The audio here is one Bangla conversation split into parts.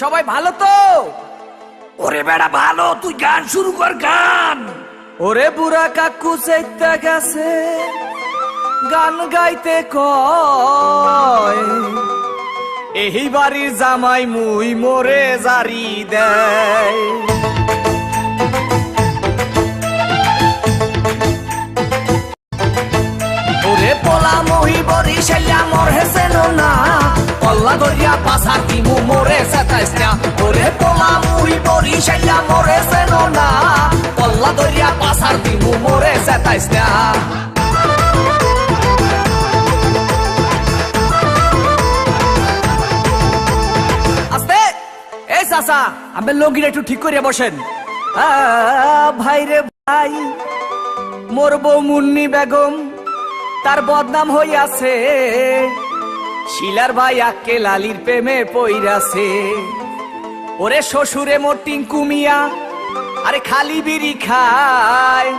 সবাই ভালো তো? ওরে বেড়া ভালো। তুই গান শুরু কর গান। ওরে বুড়া কাকু চাইতে গেছে গান গাইতে কয়। এই বাড়ির জামাই মুই মোরে জারি দেয়। ওরে পোলা শাইলা মোর হেসেন না পল্লা দরিয়া পাসার দিমু মোরে সেতাইস না ওরে পোলা মহি বরি শাইলা মোর হেসেন না পল্লা দরিয়া পাসার দিমু মোরে সেতাইস না চাচা আমি লগিটা একটু ঠিক করিয়া বসেন। ভাই রে ভাই, মোর বউ মুন্নি বেগম তার বদনাম হইয়াছে। শিলার ভাই আক্কে লালির প্রেমে পইরাছে। ওরে শ্বশুরে মোর টিঙ্কু মিয়া, আরে খালি বিড়ি খায়।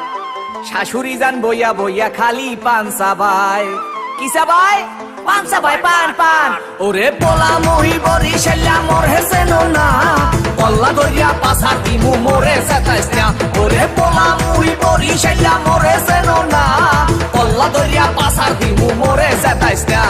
শাশুড়ি যান বইয়া বইয়া খালি পান সাবাই কি সাবাই পান সাবাই পান পান। ওরে পোলা মহি বরি শাল্লা মোর হেসেন না। পল্লা দরিয়া পাসার দিমু মোরে সেতাইস ওরে পোলা মহি বরি শাল্লা মোর পল্লা পাসার দিমু মোরে সেতাইস না।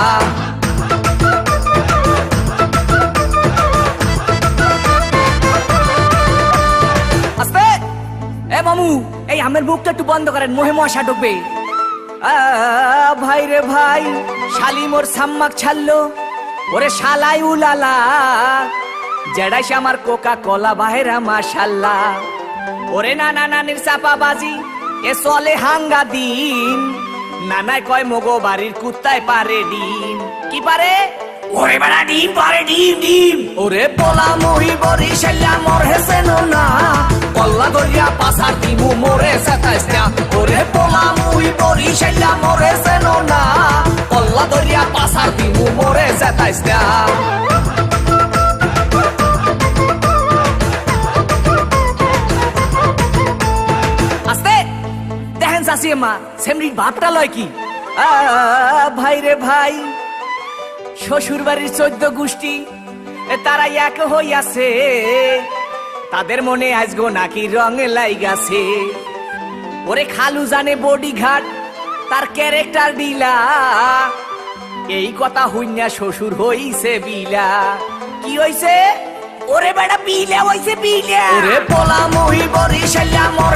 এ মামু, এই আমের মুখটা একটু বন্ধ করেন, মোহে মশা ঢুকবে। ভাই রে ভাই, শালি মোর সাম্মাক ছাড়লো। ওরে শালাই উলালা জেডাইস আমার কোকা কলা বাহেরা মাশাল্লাহ। ওরে নানা নানির চাপা বাজি এ চলে হাঙ্গা দিন। নানায় কয় মগো বাড়ির কুত্তায় পারে ডিম। কি পারে? ওরে বেড়া ডিম পারে ডিম ডিম। ওরে পোলা মহি বরি শাল্লা মোর হেসেন না। কল্লা দরিয়া পাসার দিমু মোরে সেতাইস না। ওরে পোলা মহি বরি শাল্লা মোর হেসেন না। কল্লা দরিয়া পাসার দিমু মোরে সেতাইস না। দেখেন চাষি মা। সেমরির ভাবটা লয় কি? ভাই রে ভাই শ্বশুর বাড়ির চোদ্দ গোষ্ঠী তারা এক হইয়াছে। তাদের মনে আজগো নাকি রং লাইগাছে। ওরে খালু জানে বডি ঘাট তার ক্যারেক্টার ডিলা এই কথা হইনা শ্বশুর হইছে বিলা। কি হইছে? ওরে বেড়া বিলে হইছে বিলে। ওরে পোলা মহি বরি শাল্লা মোর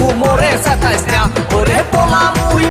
হেসেন না